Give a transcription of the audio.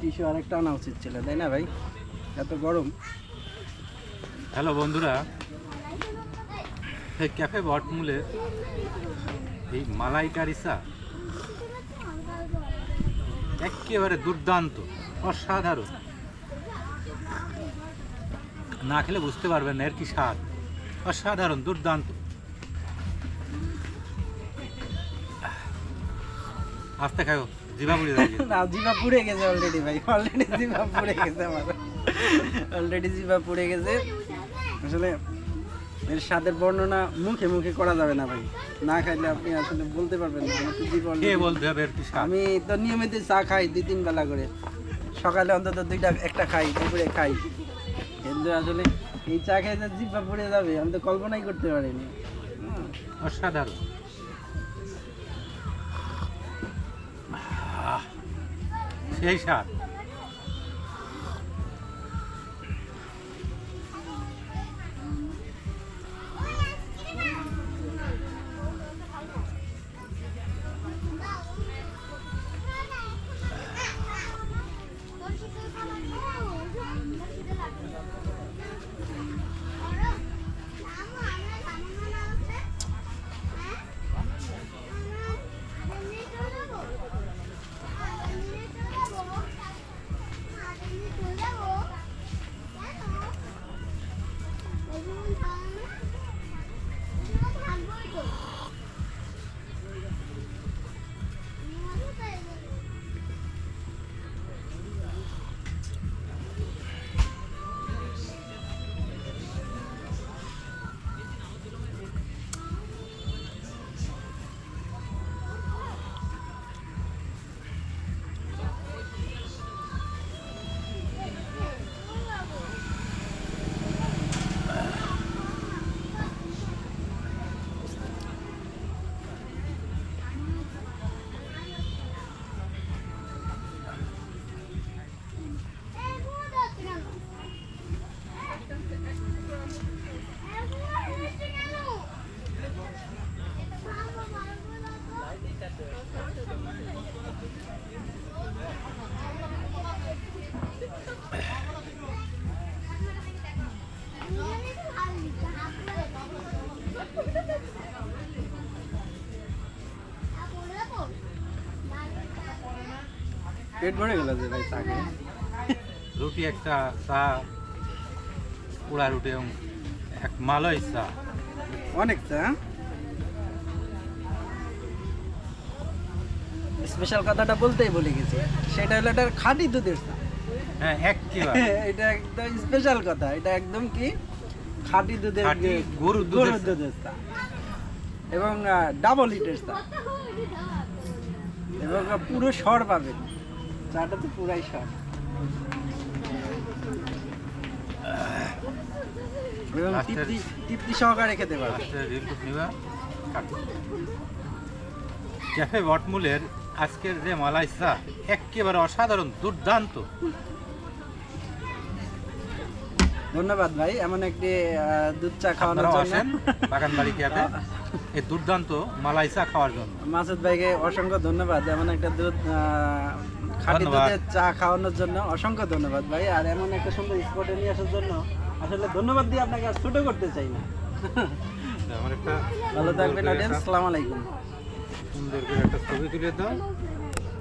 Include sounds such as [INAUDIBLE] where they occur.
Tissue আরেকটা আনা উচিত ছিল, তাই না ভাই? এত গরম। হ্যালো বন্ধুরা। এই ক্যাফে বটমূলে এই মালাইকারি চা একেবারে দুর্দান্ত, অসাধারণ। না খেলে বুঝতে পারবেন না এর কি স্বাদ। অসাধারণ, দুর্দান্ত। আস্তে খাও জিভা পুড়ে যাবে না জিভা পুড়ে গেছে অলরেডি ভাই অলরেডি জিভা পুড়ে গেছে আমার। অলরেডি জিভা পুড়ে গেছে। আসলে এর স্বাদের বর্ণনা মুখে মুখে করা যাবে না ভাই। না খাইলে আপনি আসলে বলতে পারবেন না বলতে হবে আমি তো নিয়মিত চা খাই দুই তিন বেলা করে। সকালে অন্তত দুইটা একটা খাই দুপুরে খাই। কিন্তু আসলে এই চা খেয়ে জিভা পুড়ে যাবে আমি তো কল্পনাই করতে পারিনি। অসাধারণ। সেই স্বাদ পেট ভরে গেল যে ভাই চা রুটি একটা চা পোড়া রুটি এবং এক মালয় চা। অনেক চা স্পেশাল কথাটা বলতেই ভুলে গেছি। সেটা হলো এটার খাঁটি দুধের চা। হ্যাঁ এক [LAUGHS] এটা একদম স্পেশাল কথা। এটা একদম কি? খাঁটি দুধের গরুর দুধের চা। এবং ডাবল হিটের চা এবং পুরো স্বর পাবেন। চাটা তো পুরাই স্বর। এবং তৃপ্তি তৃপ্তি সহকারে খেতে পারবেন। কাটো। ক্যাফে বটমূলের আজকের যে মালাই চা একেবারে অসাধারণ দুর্দান্ত। ধন্যবাদ ভাই এমন একটি দুধ চা খাওয়ানোর জন্য। আসেন বাগানবাড়ি ক্যাফে [LAUGHS] এই দুর্দান্ত মালাই চা খাওয়ার জন্য। মাসুদ ভাইকে অসংখ্য ধন্যবাদ এমন একটা দুধ খাঁটি দুধের চা খাওয়ানোর জন্য অসংখ্য ধন্যবাদ ভাই আর এমন একটা সুন্দর স্পটে নিয়ে আসার জন্য আসলে ধন্যবাদ দিয়ে আপনাকে আর ছোট করতে চাই না। [LAUGHS] আমার একটা ভালো থাকবেন অডিয়েন্স আসসালামু আলাইকুম। সুন্দর করে একটা ছবি তুলে দাও।